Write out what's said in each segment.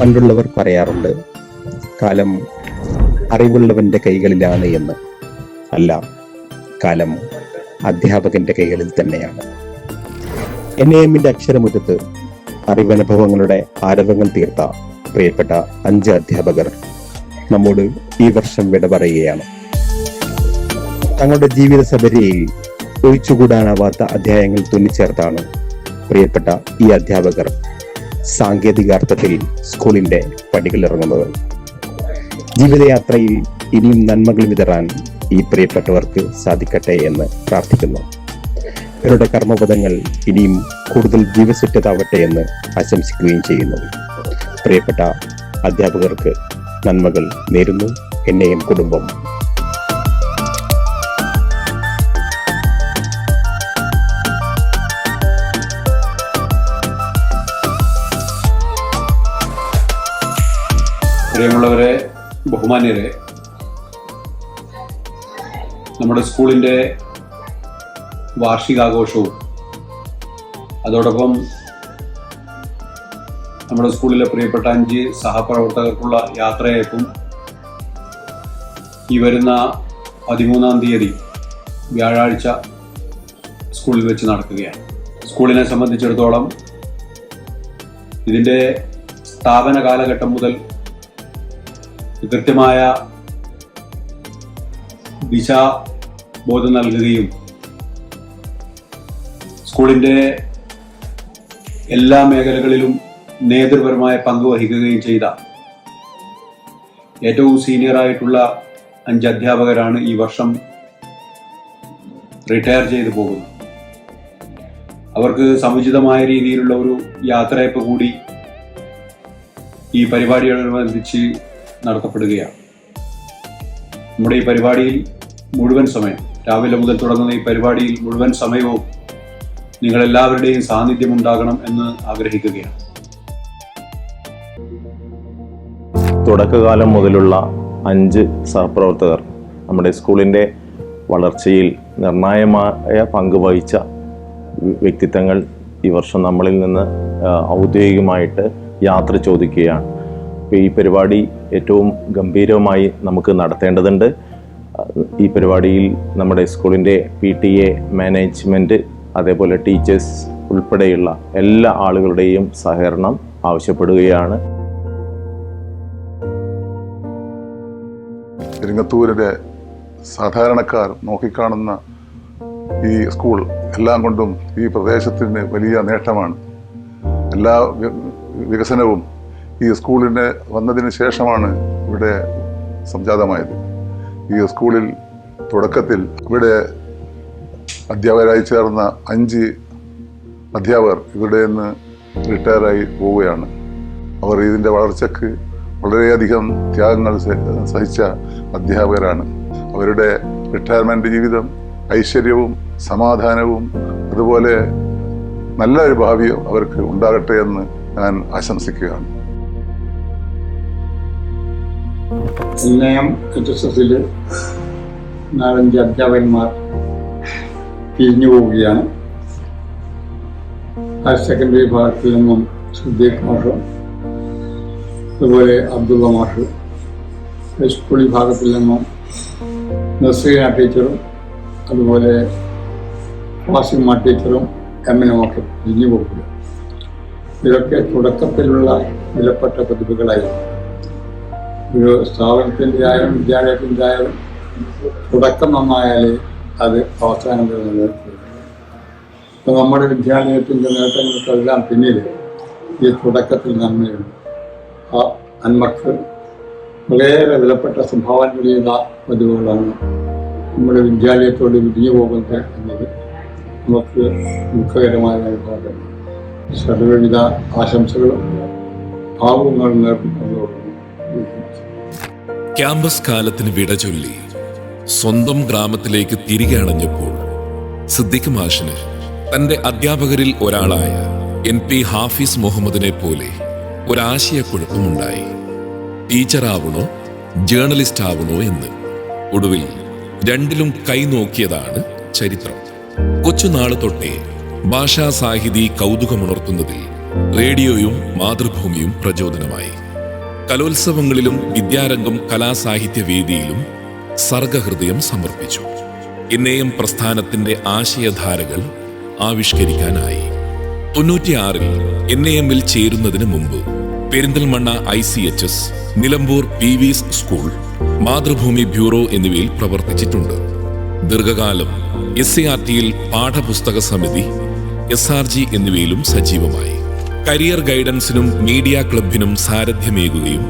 പണ്ടുള്ളവർ പറയാറുണ്ട് കാലം അറിവുള്ളവന്റെ കൈകളിലാണ് എന്ന്. അല്ല കാലം അധ്യാപകന്റെ കൈകളിൽ തന്നെയാണ്. എൻ എ എമ്മിന്റെ അക്ഷരമുറ്റത്ത് അറിവനുഭവങ്ങളുടെ ആരവങ്ങൾ തീർത്ത പ്രിയപ്പെട്ട അഞ്ച് അധ്യാപകർ നമ്മോട് ഈ വർഷം വിട പറയുകയാണ്. തങ്ങളുടെ ജീവിത സബരിയിൽ ഒഴിച്ചുകൂടാനാവാത്ത അധ്യായങ്ങൾ തുന്നിച്ചേർത്താണ് പ്രിയപ്പെട്ട ഈ അധ്യാപകർ. സാങ്കേതികാർത്ഥത്തിൽ സ്കൂളിന്റെ പടികളിറങ്ങുന്നത് ജീവിതയാത്രയിൽ ഇനിയും നന്മകൾ വിതറാൻ ഈ പ്രിയപ്പെട്ടവർക്ക് സാധിക്കട്ടെ എന്ന് പ്രാർത്ഥിക്കുന്നു. ഇവരുടെ കർമ്മപദങ്ങൾ ഇനിയും കൂടുതൽ ജീവസുറ്റതാവട്ടെ എന്ന് ആശംസിക്കുകയും ചെയ്യുന്നു. പ്രിയപ്പെട്ട അധ്യാപകർക്ക് നന്മകൾ നേരുന്നു. എന്നെയും കുടുംബം പ്രിയമുള്ളവരെ ബഹുമാന്യരെ നമ്മുടെ സ്കൂളിന്റെ വാർഷികാഘോഷവും അതോടൊപ്പം നമ്മുടെ സ്കൂളിലെ പ്രിയപ്പെട്ട അഞ്ച് സഹപ്രവർത്തകർക്കുള്ള യാത്രയയപ്പും ഈ വരുന്ന പതിമൂന്നാം തീയതി വ്യാഴാഴ്ച സ്കൂളിൽ വെച്ച് നടക്കുകയാണ്. സ്കൂളിനെ സംബന്ധിച്ചിടത്തോളം ഇതിന്റെ സ്ഥാപന കാലഘട്ടം മുതൽ കൃത്യമായ ദിശാബോധം നൽകുകയും സ്കൂളിന്റെ എല്ലാ മേഖലകളിലും നേതൃപരമായ പങ്ക് വഹിക്കുകയും ചെയ്ത ഏറ്റവും സീനിയർ ആയിട്ടുള്ള അഞ്ച് അധ്യാപകരാണ് ഈ വർഷം റിട്ടയർ ചെയ്തു പോകുന്നത്. അവർക്ക് സമുചിതമായ രീതിയിലുള്ള ഒരു യാത്രയപ്പ് കൂടി ഈ പരിപാടിയോടനുബന്ധിച്ച് നടത്തപ്പെടുകയാണ്. നമ്മുടെ ഈ പരിപാടിയിൽ മുഴുവൻ സമയം രാവിലെ മുതൽ തുടങ്ങുന്ന ഈ പരിപാടിയിൽ മുഴുവൻ സമയവും നിങ്ങളെല്ലാവരുടെയും സാന്നിധ്യം ഉണ്ടാകണം എന്ന് ആഗ്രഹിക്കുകയാണ്. തുടക്കകാലം മുതലുള്ള അഞ്ച് സഹപ്രവർത്തകർ നമ്മുടെ സ്കൂളിന്റെ വളർച്ചയിൽ നിർണായകമായ പങ്ക് വഹിച്ച വ്യക്തിത്വങ്ങൾ ഈ വർഷം നമ്മളിൽ നിന്ന് ഔദ്യോഗികമായിട്ട് യാത്ര ചോദിക്കുകയാണ്. ഈ പരിപാടി ഏറ്റവും ഗംഭീരമായി നമുക്ക് നടത്തേണ്ടതുണ്ട്. ഈ പരിപാടിയിൽ നമ്മുടെ സ്കൂളിന്റെ പി ടി എ മാനേജ്മെന്റ് അതേപോലെ ടീച്ചേഴ്സ് ഉൾപ്പെടെയുള്ള എല്ലാ ആളുകളുടെയും സഹകരണം ആവശ്യപ്പെടുകയാണ്. തിരുങ്ങത്തൂരിലെ സാധാരണക്കാർ നോക്കിക്കാണുന്ന ഈ സ്കൂൾ എല്ലാം കൊണ്ടും ഈ പ്രദേശത്തിന് വലിയ നേട്ടമാണ്. എല്ലാ വികസനവും ഈ സ്കൂളിന് വന്നതിന് ശേഷമാണ് ഇവിടെ സംജാതമായത്. ഈ സ്കൂളിൽ തുടക്കത്തിൽ ഇവിടെ അധ്യാപകരായി ചേർന്ന അഞ്ച് അധ്യാപകർ ഇവിടെ നിന്ന് റിട്ടയറായി പോവുകയാണ്. അവർ ഇതിന്റെ വളർച്ചയ്ക്ക് വളരെയധികം ത്യാഗങ്ങൾ സഹിച്ച അധ്യാപകരാണ്. അവരുടെ റിട്ടയർമെന്റ് ജീവിതം ഐശ്വര്യവും സമാധാനവും അതുപോലെ നല്ലൊരു ഭാവിയും അവർക്ക് ഉണ്ടാകട്ടെ എന്ന് ഞാൻ ആശംസിക്കുകയാണ്. എന്നെയും എച്ച്എസ്എസിൽ എസ് എസിൽ നാലഞ്ച് അധ്യാപകന്മാർ പിരിഞ്ഞു പോവുകയാണ്. ഹയർ സെക്കൻഡറി വിഭാഗത്തിൽ നിന്നും സുദ്ദീഖ് മാഷ് അതുപോലെ അബ്ദുള്ള മാഷ് ഹൈസ്കൂൾ വിഭാഗത്തിൽ നിന്നും നസീന ടീച്ചറും അതുപോലെ വാസിമ ടീച്ചറും എമ്മിനുമൊക്കെ പിരിഞ്ഞു പോകുക ഇതൊക്കെ തുടക്കത്തിലുള്ള വിലപ്പെട്ട പ്രതിഭകളായിരുന്നു ഒരു സ്ഥാപനത്തിന്റെ ആയാലും വിദ്യാലയത്തിന്റെ ആയാലും തുടക്കം നന്നായാലേ അത് അവസാനം വരെ നിലനിൽക്കുകയുള്ളൂ അപ്പോൾ നമ്മുടെ വിദ്യാലയത്തിന്റെ നേട്ടങ്ങൾക്കെല്ലാം പിന്നിൽ ഈ തുടക്കത്തിൽ നന്മയുണ്ട്. ആ നന്മക്ക് വളരെയേറെ വിലപ്പെട്ട സംഭാവനകൾ ചെയ്ത പതിവുകളാണ് നമ്മുടെ വിദ്യാലയത്തോട് വിരിഞ്ഞു പോകുന്നത് എന്നത് നമുക്ക് ദുഃഖകരമായ അനുഭവം സർവവിധ ആശംസകളും ഭാവങ്ങളും നേർന്നതോടുകൂടി ക്യാമ്പസ് കാലത്തിന് വിട ചൊല്ലി സ്വന്തം ഗ്രാമത്തിലേക്ക് തിരികെ അണഞ്ഞപ്പോൾ സിദ്ദിഖ് മാഷിന് തന്റെ അധ്യാപകരിൽ ഒരാളായ എൻ പി ഹാഫിസ് മുഹമ്മദിനെ പോലെ ഒരാശയക്കുഴപ്പമുണ്ടായി. ടീച്ചറാവണോ ജേർണലിസ്റ്റ് ആവണോ എന്ന് ഒടുവിൽ രണ്ടിലും കൈനോക്കിയതാണ് ചരിത്രം. കൊച്ചുനാൾ തൊട്ടേ ഭാഷാ സാഹിതി കൗതുകമുണർത്തുന്നതിൽ റേഡിയോയും മാതൃഭൂമിയും പ്രചോദനമായി. കലോത്സവങ്ങളിലും വിദ്യാരംഗം കലാസാഹിത്യവേദിയിലും സർഗഹൃദയം സമർപ്പിച്ചു. എന്നെയും പ്രസ്ഥാനത്തിന്റെ ആശയധാരകൾ ആവിഷ്കരിക്കാനായി. തൊണ്ണൂറ്റിയാറിൽ എൻ എ എമ്മിൽ ചേരുന്നതിന് മുമ്പ് Perinthalmanna I C H S Nilambur P V S school Mathrubhumi bureau എന്നിവയിൽ പ്രവർത്തിച്ചിട്ടുണ്ട്. ദീർഘകാലം എസ് സി ആർ ടിയിൽ പാഠപുസ്തക സമിതി എസ് ആർ ജി എന്നിവയിലും സജീവമായി. കരിയർ ഗൈഡൻസിനും മീഡിയ ക്ലബിനും സാരഥ്യമേകുകയും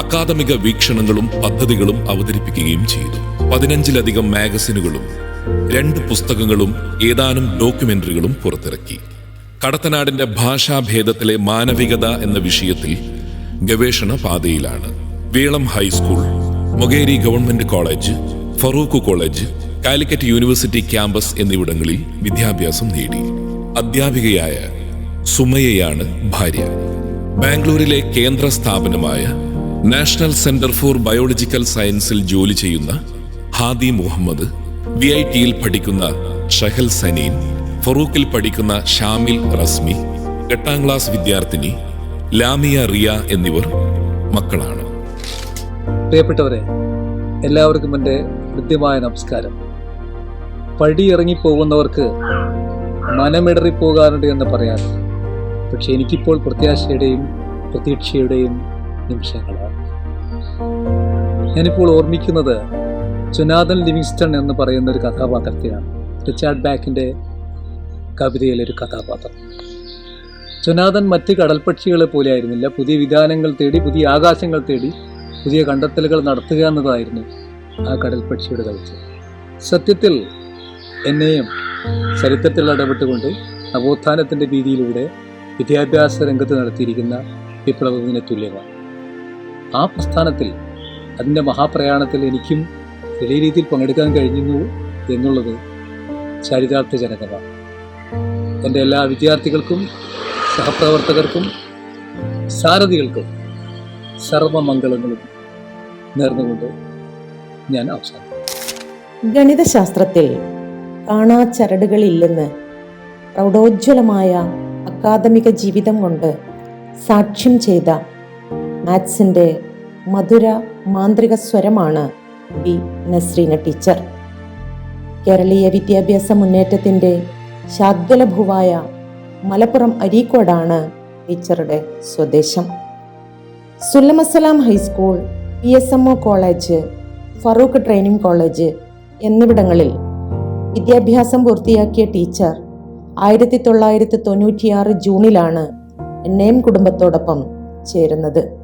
അക്കാദമിക വീക്ഷണങ്ങളും പദ്ധതികളും അവതരിപ്പിക്കുകയും ചെയ്തു. പതിനഞ്ചിലധികം മാഗസിനുകളും രണ്ട് പുസ്തകങ്ങളും ഏതാനും ഡോക്യുമെന്ററികളും പുറത്തിറക്കി. കടത്തനാടിന്റെ ഭാഷാഭേദത്തിലെ മാനവികത എന്ന വിഷയത്തിൽ ഗവേഷണ പാതയിലാണ്. Velam high school Mokeri government college Farook college Calicut university campus എന്നിവിടങ്ങളിൽ വിദ്യാഭ്യാസം നേടി. അധ്യാപികയായ സുമയയാണ് ഭാര്യ. ബാംഗ്ലൂരിലെ കേന്ദ്ര സ്ഥാപനമായ നാഷണൽ സെന്റർ ഫോർ ബയോളജിക്കൽ സയൻസിൽ ജോലി ചെയ്യുന്ന ഹാദി മുഹമ്മദ് വി ഐ ടിയിൽ പഠിക്കുന്ന ഷഹൽ സനീൻ ഫറൂഖിൽ പഠിക്കുന്ന ഷാമിൽ റസ്മി എട്ടാം ക്ലാസ് വിദ്യാർത്ഥിനി ലാമിയ റിയ എന്നിവർ മക്കളാണ്. പ്രിയപ്പെട്ടവരെ എല്ലാവർക്കും എന്റെ കൃത്യമായ നമസ്കാരം. പടി മനമിടറിപ്പോകാനുണ്ട് എന്ന് പറയാറ് പക്ഷെ എനിക്കിപ്പോൾ പ്രത്യാശയുടെയും പ്രതീക്ഷയുടെയും നിമിഷങ്ങളാണ് ഞാനിപ്പോൾ ഓർമ്മിക്കുന്നത് ജൊനാഥൻ ലിവിങ്സ്റ്റൺ എന്ന് പറയുന്ന ഒരു കഥാപാത്രത്തെയാണ്. റിച്ചാർഡ് ബാക്കിന്റെ കവിതയിലെ ഒരു കഥാപാത്രം. ജൊനാഥൻ മറ്റ് കടൽപക്ഷികളെ പോലെ ആയിരുന്നില്ല. പുതിയ വിധാനങ്ങൾ തേടി പുതിയ ആകാശങ്ങൾ തേടി പുതിയ കണ്ടെത്തലുകൾ നടത്തുക എന്നതായിരുന്നു ആ കടൽപ്പക്ഷിയുടെ ദൗത്യം. സത്യത്തിൽ എന്നെയും ചരിത്രത്തിൽ ഇടപെട്ടുകൊണ്ട് നവോത്ഥാനത്തിന്റെ രീതിയിലൂടെ വിദ്യാഭ്യാസ രംഗത്ത് നടത്തിയിരിക്കുന്ന വിപ്ലവത്തിന് തുല്യമാണ്. ആ പ്രസ്ഥാനത്തിൽ അതിന്റെ മഹാപ്രയാണത്തിൽ എനിക്കും വലിയ രീതിയിൽ പങ്കെടുക്കാൻ കഴിഞ്ഞു എന്നുള്ളത് ചരിതാർത്ഥജനകമാണ് എന്റെ എല്ലാ വിദ്യാർത്ഥികൾക്കും സഹപ്രവർത്തകർക്കും സാരഥികൾക്കും സർവമംഗളങ്ങളും നേർന്നുകൊണ്ട് ഞാൻ അവസാനം ഗണിതശാസ്ത്രത്തിൽ കാണാ കാണാച്ചരടുകളില്ലെന്ന് പ്രൗഢോജ്വലമായ അക്കാദമിക ജീവിതം കൊണ്ട് സാക്ഷ്യം ചെയ്ത മാത്സിന്റെ മധുര മാന്ത്രിക സ്വരമാണ് ബി നസ്രീന ടീച്ചർ. കേരളീയ വിദ്യാഭ്യാസ മുന്നേറ്റത്തിന്റെ ശാദ്വലഭുവായ മലപ്പുറം അരീക്കോടാണ് ടീച്ചറുടെ സ്വദേശം. Sullamussalam high school P S M O college Farook training college എന്നിവിടങ്ങളിൽ വിദ്യാഭ്യാസം പൂർത്തിയാക്കിയ ടീച്ചർ ആയിരത്തി തൊള്ളായിരത്തി തൊണ്ണൂറ്റിയാറ് ജൂണിലാണ് എന്നെയും കുടുംബത്തോടൊപ്പം ചേരുന്നത്.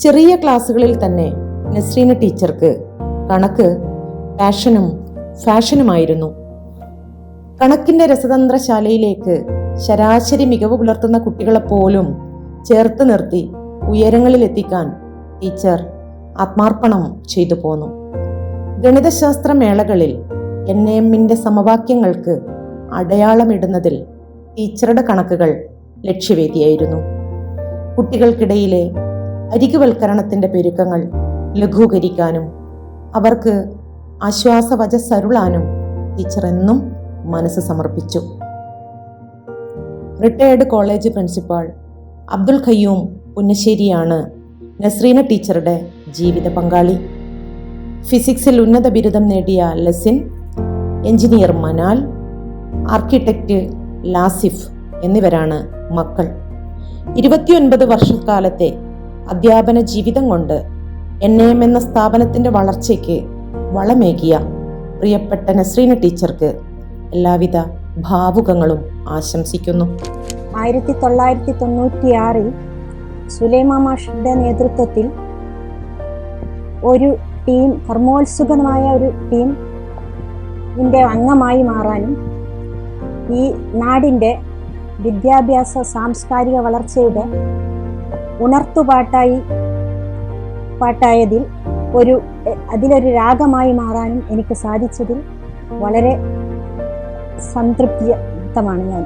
ചെറിയ ക്ലാസ്സുകളിൽ തന്നെ നസ്രീന ടീച്ചർക്ക് കണക്ക് പാഷനും ഫാഷനുമായിരുന്നു. കണക്കിന്റെ രസതന്ത്രശാലയിലേക്ക് ശരാശരി മികവ് പുലർത്തുന്ന കുട്ടികളെപ്പോലും ചേർത്ത് നിർത്തി ഉയരങ്ങളിൽ എത്തിക്കാൻ ടീച്ചർ ആത്മാർപ്പണം ചെയ്തു പോന്നു. ഗണിതശാസ്ത്ര മേളകളിൽ എൻ എമ്മിന്റെ സമവാക്യങ്ങൾക്ക് അടയാളമിടുന്നതിൽ ടീച്ചറുടെ കണക്കുകൾ ലക്ഷ്യവേദിയായിരുന്നു. കുട്ടികൾക്കിടയിലെ അരികുവൽക്കരണത്തിന്റെ പെരുക്കങ്ങൾ ലഘൂകരിക്കാനും അവർക്ക് ആശ്വാസവച സരുളാനും ടീച്ചർ എന്നും മനസ്സ് സമർപ്പിച്ചു. Retired college principal Abdul Khayyum പുന്നശ്ശേരിയാണ് Nasreena ടീച്ചറുടെ ജീവിത പങ്കാളി. ഫിസിക്സിൽ ഉന്നത ബിരുദം നേടിയ ലസിൻ എഞ്ചിനീയർ മനാൽ ആർക്കിടെക്റ്റ് ലാസിഫ് എന്നിവരാണ് മക്കൾ. ഇരുപത്തിയൊൻപത് വർഷക്കാലത്തെ അധ്യാപന ജീവിതം കൊണ്ട് എൻ എം എന്ന സ്ഥാപനത്തിന്റെ വളർച്ചയ്ക്ക് വളമേകിയ പ്രിയപ്പെട്ട നസ്രീന ടീച്ചർക്ക് എല്ലാവിധ ഭാവുകങ്ങളും ആശംസിക്കുന്നു. ആയിരത്തി തൊള്ളായിരത്തി തൊണ്ണൂറ്റിയാറിൽ സുലൈമാ മാഷിന്റെ നേതൃത്വത്തിൽ ഒരു ടീം കർമ്മോത്സുകമായ ഒരു ടീം ഇതിന്റെ അംഗമായി മാറാനും ഈ നാടിന്റെ വിദ്യാഭ്യാസ സാംസ്കാരിക വളർച്ചയുടെ ഉണർത്തുപാട്ടായി പാട്ടായതിൽ ഒരു അതിലൊരു രാഗമായി മാറാനും എനിക്ക് സാധിച്ചതിൽ വളരെ സംതൃപ്തിയുക്തമാണ് ഞാൻ.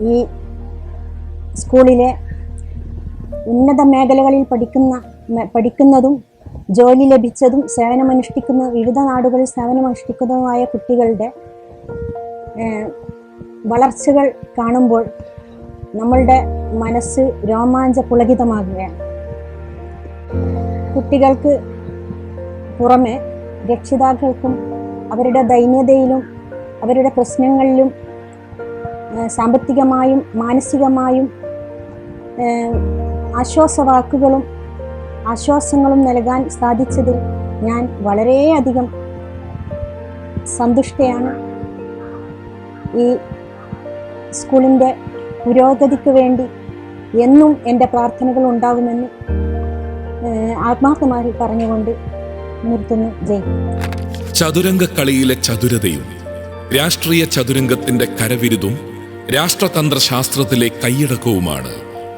ഈ സ്കൂളിലെ ഉന്നത മേഖലകളിൽ പഠിക്കുന്ന പഠിക്കുന്നതും ജോലി ലഭിച്ചതും സേവനമനുഷ്ഠിക്കുന്ന വിവിധ നാടുകളിൽ സേവനമനുഷ്ഠിക്കുന്നതുമായ കുട്ടികളുടെ വളർച്ചകൾ കാണുമ്പോൾ നമ്മളുടെ മനസ്സ് രോമാഞ്ച പുളകിതമാകുകയാണ്. കുട്ടികൾക്ക് പുറമെ രക്ഷിതാക്കൾക്കും അവരുടെ ദൈന്യതയിലും അവരുടെ പ്രശ്നങ്ങളിലും സാമ്പത്തികമായും മാനസികമായും ആശ്വാസ ആശ്വാസവാക്കുകളും ആശ്വാസങ്ങളും നൽകാൻ സാധിച്ചതിൽ ഞാൻ വളരെയധികം സന്തുഷ്ടയാണ്. ഈ സ്കൂളിന്റെ പുരോഗതിക്ക് വേണ്ടി എന്നും എന്റെ പ്രാർത്ഥനകൾ ഉണ്ടാകുമെന്ന് ആത്മാർത്ഥമായി പറഞ്ഞുകൊണ്ട് നിർത്തുന്നു. ജയ് ചതുരംഗ കളിയിലെ ചതുരതയും രാഷ്ട്രീയ ചതുരംഗത്തിന്റെ കരവിരുതും രാഷ്ട്രതന്ത്ര ശാസ്ത്രത്തിലെ കൈയടക്കവുമാണ്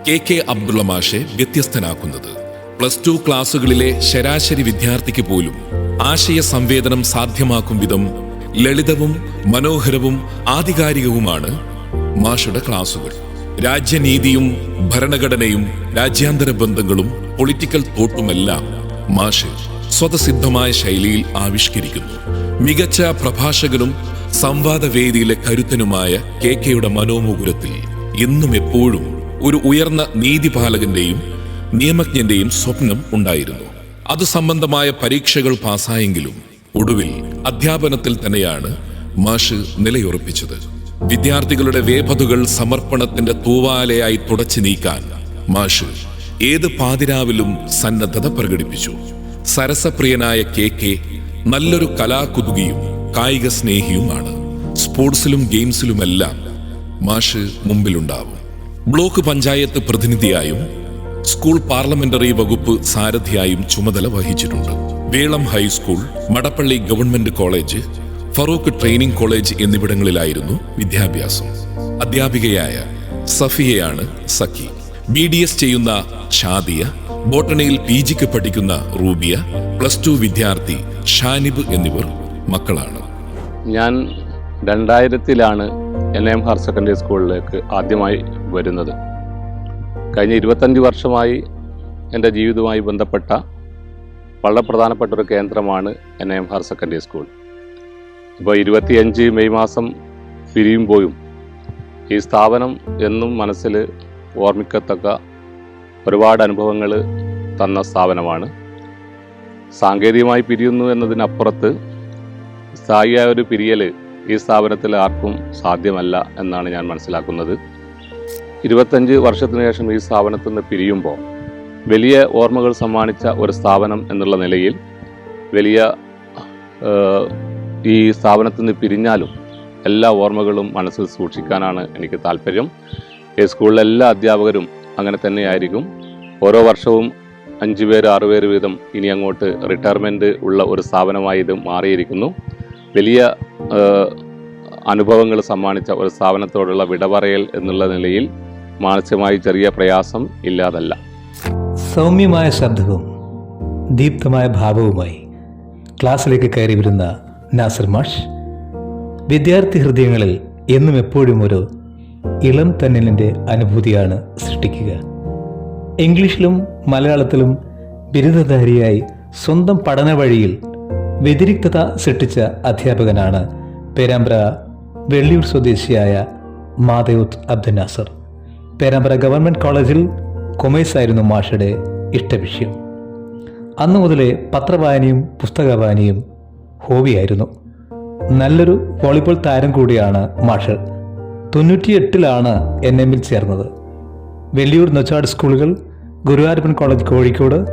കെ കെ അബ്ദുള്ള മാഷെ വ്യത്യസ്തനാക്കുന്നത്. പ്ലസ് ടു ക്ലാസ്സുകളിലെ ശരാശരി വിദ്യാർത്ഥിക്ക് പോലും ആശയ സംവേദനം സാധ്യമാക്കും വിധം ലളിതവും മനോഹരവും ആധികാരികവുമാണ് മാഷുടെ ക്ലാസുകൾ. രാജ്യനീതിയും ഭരണഘടനയും രാജ്യാന്തര ബന്ധങ്ങളും പൊളിറ്റിക്കൽ തോട്ടുമെല്ലാം മാഷ് സ്വതസിദ്ധമായ ശൈലിയിൽ ആവിഷ്കരിക്കുന്നു. മികച്ച പ്രഭാഷകനും സംവാദവേദിയിലെ കരുത്തനുമായ കെ കെയുടെ മനോമുകുരത്തിൽ എന്നും എപ്പോഴും ഒരു ഉയർന്ന നീതിപാലകന്റെയും നിയമജ്ഞന്റെയും സ്വപ്നം ഉണ്ടായിരുന്നു. അത് സംബന്ധമായ പരീക്ഷകൾ പാസ്സായെങ്കിലും ഒടുവിൽ അധ്യാപനത്തിൽ തന്നെയാണ് മാഷ് നിലയുറപ്പിച്ചത്. വിദ്യാർത്ഥികളുടെ വേപതുകൾ സമർപ്പണത്തിന്റെ തൂവാലയായി തുടച്ചു നീക്കാൻ മാഷ് ഏത് പാതിരാവിലും സന്നദ്ധത പ്രകടിപ്പിച്ചു. സരസപ്രിയനായ കെ കെ നല്ലൊരു കലാകുതുകിയും കായിക സ്നേഹിയുമാണ് സ്പോർട്സിലും ഗെയിംസിലുമെല്ലാം മാഷ് മുമ്പിലുണ്ടാവും. ബ്ലോക്ക് പഞ്ചായത്ത് പ്രതിനിധിയായും സ്കൂൾ പാർലമെന്ററി വകുപ്പ് സാരഥിയായും ചുമതല വഹിച്ചിട്ടുണ്ട്. Velam high school Madappally government college Farook training college എന്നിവിടങ്ങളിലായിരുന്നു വിദ്യാഭ്യാസം. അധ്യാപികയായ സഫിയയാണ് സഖി. ബി ഡി എസ് ചെയ്യുന്ന ഷാദിയ ബോട്ടണിയിൽ പി ജിക്ക് പഠിക്കുന്ന റൂബിയ പ്ലസ് ടു വിദ്യാർത്ഥി ഷാനിബ് എന്നിവർ മക്കളാണ്. ഞാൻ രണ്ടായിരത്തിലാണ് എൻ എം ഹയർ സെക്കൻഡറി സ്കൂളിലേക്ക് ആദ്യമായി വരുന്നത്. കഴിഞ്ഞ ഇരുപത്തഞ്ച് വർഷമായി എന്റെ ജീവിതവുമായി ബന്ധപ്പെട്ട വളരെ പ്രധാനപ്പെട്ട ഒരു കേന്ദ്രമാണ് N M higher secondary school ഇപ്പോൾ ഇരുപത്തിയഞ്ച് മെയ് മാസം പിരിയുമ്പോഴും ഈ സ്ഥാപനം എന്നും മനസ്സിൽ ഓർമ്മിക്കത്തക്ക ഒരുപാട് അനുഭവങ്ങൾ തന്ന സ്ഥാപനമാണ്. സാങ്കേതികമായി പിരിയുന്നു എന്നതിനപ്പുറത്ത് സ്ഥായിയായ ഒരു പിരിയൽ ഈ സ്ഥാപനത്തിൽ ആർക്കും സാധ്യമല്ല എന്നാണ് ഞാൻ മനസ്സിലാക്കുന്നത്. ഇരുപത്തഞ്ച് വർഷത്തിന് ശേഷം ഈ സ്ഥാപനത്തിൽ നിന്ന് പിരിയുമ്പോൾ വലിയ ഓർമ്മകൾ സമ്മാനിച്ച ഒരു സ്ഥാപനം എന്നുള്ള നിലയിൽ വലിയ ഈ സ്ഥാപനത്തിൽ നിന്ന് പിരിഞ്ഞാലും എല്ലാ ഓർമ്മകളും മനസ്സിൽ സൂക്ഷിക്കാനാണ് എനിക്ക് താല്പര്യം. ഈ സ്കൂളിലെ എല്ലാ അധ്യാപകരും അങ്ങനെ തന്നെയായിരിക്കും. ഓരോ വർഷവും അഞ്ച് പേര് ആറു പേര് വീതം ഇനി അങ്ങോട്ട് റിട്ടയർമെന്റ് ഉള്ള ഒരു സ്ഥാപനമായി ഇത് മാറിയിരിക്കുന്നു. വലിയ അനുഭവങ്ങൾ സമ്മാനിച്ച ഒരു സ്ഥാപനത്തോടുള്ള വിടപറയൽ എന്നുള്ള നിലയിൽ മാനസികമായി ചെറിയ പ്രയാസം ഇല്ലാതല്ല. സൗമ്യമായ ശബ്ദവും ദീപ്തമായ ഭാവവുമായി ക്ലാസ്സിലേക്ക് കയറി വരുന്ന നാസർ മാഷ്. വിദ്യാർത്ഥി ഹൃദയങ്ങളിൽ എന്നും എപ്പോഴും ഒരു ഇളം തന്നലിന്റെ അനുഭൂതിയാണ് സൃഷ്ടിക്കുക. ഇംഗ്ലീഷിലും മലയാളത്തിലും ബിരുദധാരിയായി സ്വന്തം പഠന വഴിയിൽ വ്യതിരിക്തത സൃഷ്ടിച്ച അധ്യാപകനാണ് പേരാമ്പ്ര വെള്ളിയൂർ സ്വദേശിയായ മാതയൂത്ത് അബ്ദുൽ നാസർ പേരാമ്പ്ര ഗവൺമെന്റ് കോളേജിൽ കൊമേഴ്സ് ആയിരുന്നു മാഷയുടെ ഇഷ്ടവിഷയം. അന്നു മുതലേ പത്രവായനയും പുസ്തകവായനയും ഹോബിയായിരുന്നു. നല്ലൊരു വോളിബോൾ താരം കൂടിയാണ് മാഷ്. തൊണ്ണൂറ്റിയെട്ടിലാണ് എൻ എമ്മിൽ ചേർന്നത്. വെള്ളിയൂർ നൊച്ചാട് സ്കൂളുകൾ Guruvayurappan college Kozhikode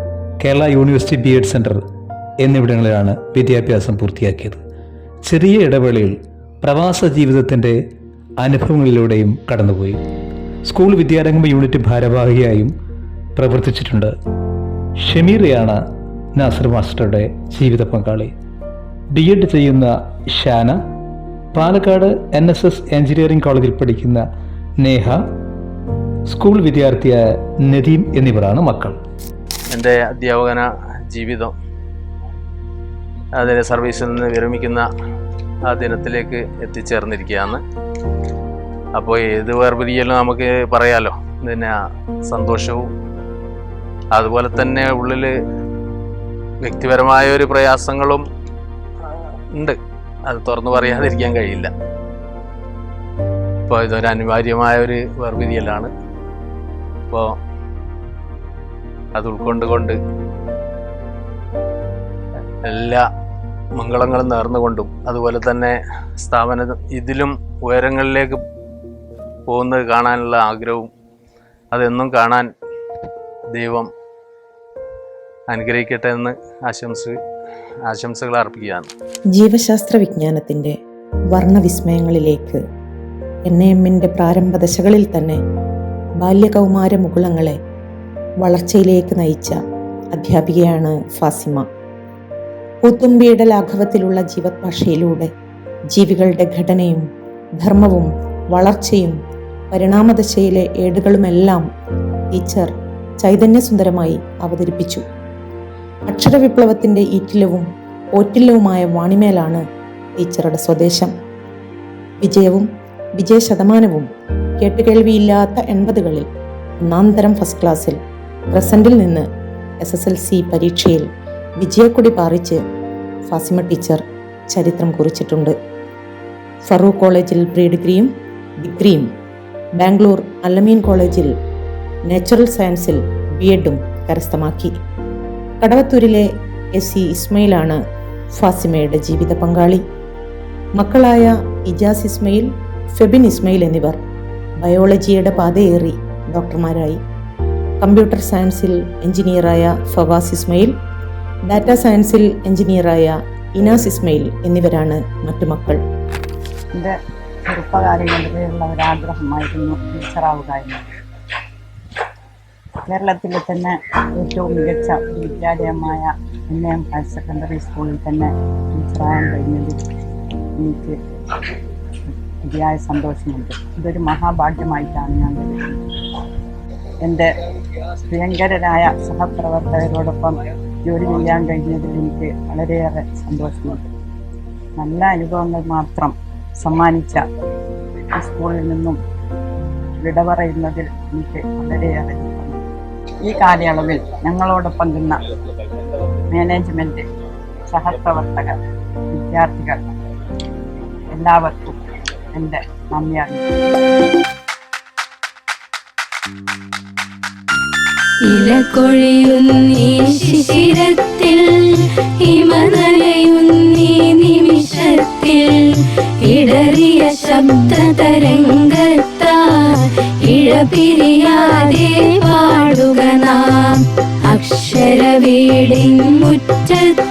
Kerala university B Ed centre എന്നിവിടങ്ങളിലാണ് വിദ്യാഭ്യാസം പൂർത്തിയാക്കിയത്. ചെറിയ ഇടവേളയിൽ പ്രവാസ ജീവിതത്തിന്റെ അനുഭവങ്ങളിലൂടെയും കടന്നുപോയി. സ്കൂൾ വിദ്യാരംഗം യൂണിറ്റ് ഭാരവാഹിയായും പ്രവർത്തിച്ചിട്ടുണ്ട്. ഷമീറയാണ് നാസർ മാസ്റ്ററുടെ ജീവിത പങ്കാളി. ബി എഡ് ചെയ്യുന്ന Shana Palakkad N S S engineering കോളേജിൽ പഠിക്കുന്ന നേഹ സ്കൂൾ വിദ്യാർത്ഥിയായ നദീം എന്നിവരാണ് മക്കൾ. എന്റെ അധ്യാപകന ജീവിതം അതിലെ സർവീസിൽ നിന്ന് വിരമിക്കുന്ന ആ ദിനത്തിലേക്ക് എത്തിച്ചേർന്നിരിക്കുകയാണ്. അപ്പോൾ ഏത് വേർപിരിയലും നമുക്ക് പറയാലോ. പിന്നെ സന്തോഷവും അതുപോലെ തന്നെ ഉള്ളിൽ വ്യക്തിപരമായ ഒരു പ്രയാസങ്ങളും ഉണ്ട്. അത് തുറന്നു പറയാതിരിക്കാൻ കഴിയില്ല. അപ്പോൾ ഇതൊരു അനിവാര്യമായ ഒരു വേർപിരിയലാണ്. അപ്പോൾ അത് ഉൾക്കൊണ്ടുകൊണ്ട് എല്ലാ മംഗളങ്ങളും നേർന്നുകൊണ്ടും അതുപോലെ തന്നെ സ്ഥാപന ഇതിലും ഉയരങ്ങളിലേക്ക് പോകുന്നത് കാണാനുള്ള ആഗ്രഹവും അതെന്നും കാണാൻ ദൈവം അനുഗ്രഹിക്കട്ടെ എന്ന് ആശംസ ആശംസകൾ അർപ്പിക്കുകയാണ്. ജീവശാസ്ത്ര വിജ്ഞാനത്തിന്റെ വർണവിസ്മയങ്ങളിലേക്ക് എൻ എമ്മിന്റെ പ്രാരംഭ ദശകളിൽ തന്നെ ബാല്യകൗമാര മുകുളങ്ങളെ വളർച്ചയിലേക്ക് നയിച്ച അധ്യാപികയാണ് ഫാസിമ. പൂത്തുമ്പിയുടെ ലാഘവത്തിലുള്ള ജീവഭാഷയിലൂടെ ജീവികളുടെ ഘടനയും ധർമ്മവും വളർച്ചയും പരിണാമദശയിലെ ഏടുകളുമെല്ലാം ടീച്ചർ ചൈതന്യസുന്ദരമായി അവതരിപ്പിച്ചു. അക്ഷരവിപ്ലവത്തിന്റെ ഈറ്റിലവും ഓറ്റില്ലവുമായ വാണിമേലാണ് ടീച്ചറുടെ സ്വദേശം. വിജയവും വിജയശതമാനവും കേട്ടുകേൾവിയില്ലാത്ത എൺപതുകളിൽ ഒന്നാം തരം ഫസ്റ്റ് ക്ലാസ്സിൽ പ്രസന്റിൽ നിന്ന് എസ് എസ് എൽ സി പരീക്ഷയിൽ വിജയക്കൊടി പാറിച്ച് ഫാസിമ ടീച്ചർ ചരിത്രം കുറിച്ചിട്ടുണ്ട്. ഫറൂഖ് കോളേജിൽ പ്രീ ഡിഗ്രിയും ഡിഗ്രിയും ബാംഗ്ലൂർ അലമീൻ കോളേജിൽ നാച്ചുറൽ സയൻസിൽ ബി എഡും കരസ്ഥമാക്കി. കടവത്തൂരിലെ എസ് സി ഇസ്മയിലാണ് ഫാസിമയുടെ ജീവിത പങ്കാളി. മക്കളായ ഇജാസ് ഇസ്മയിൽ ഫെബിൻ ഇസ്മയിൽ എന്നിവർ ബയോളജിയുടെ പാതയേറി ഡോക്ടർമാരായി. കമ്പ്യൂട്ടർ സയൻസിൽ എഞ്ചിനീയറായ ഫവാസ് ഇസ്മയിൽ ഡാറ്റാ സയൻസിൽ എഞ്ചിനീയറായ ഇനാസ് ഇസ്മയിൽ എന്നിവരാണ് മറ്റു മക്കൾ. എന്റെ ഒരു ഒരാഗ്രഹമായിരുന്നു ടീച്ചറാവുക എന്നത് കേരളത്തിലെ തന്നെ ഏറ്റവും മികച്ച ഒരു വിദ്യാലയമായ എൻ എം ഹയർ സെക്കൻഡറി സ്കൂളിൽ തന്നെ ടീച്ചറാകാൻ കഴിഞ്ഞതിൽ എനിക്ക് അതിയായ സന്തോഷമുണ്ട്. ഇതൊരു മഹാഭാഗ്യമായിട്ടാണ് ഞാൻ കരുതുന്നത്. എന്റെ പ്രിയങ്കരരായ സഹപ്രവർത്തകരോടൊപ്പം ജോലി ചെയ്യാൻ കഴിഞ്ഞതിൽ എനിക്ക് വളരെയേറെ സന്തോഷമുണ്ട്. നല്ല അനുഭവങ്ങൾ മാത്രം സമ്മാനിച്ച സ്കൂളിൽ നിന്നും വിട പറയുന്നതിൽ എനിക്ക് വളരെയേറെ ഈ കാലയളവിൽ ഞങ്ങളോടൊപ്പം നിന്ന മാനേജ്മെന്റ് സഹപ്രവർത്തകർ വിദ്യാർത്ഥികൾ എല്ലാവർക്കും എന്റെ നന്ദി അറിയിക്കുന്നു. ഇലക്കൊഴിയുന്നീ ശിശിരത്തിൽ ഹിമനലയുന്നീ നിമിഷത്തിൽ ഇടറിയ ശബ്ദ തരംഗത്താൽ ഇഴപിരിയാതെ പാടുക നാം. അക്ഷരവീടിൻ മുറ്റത്ത്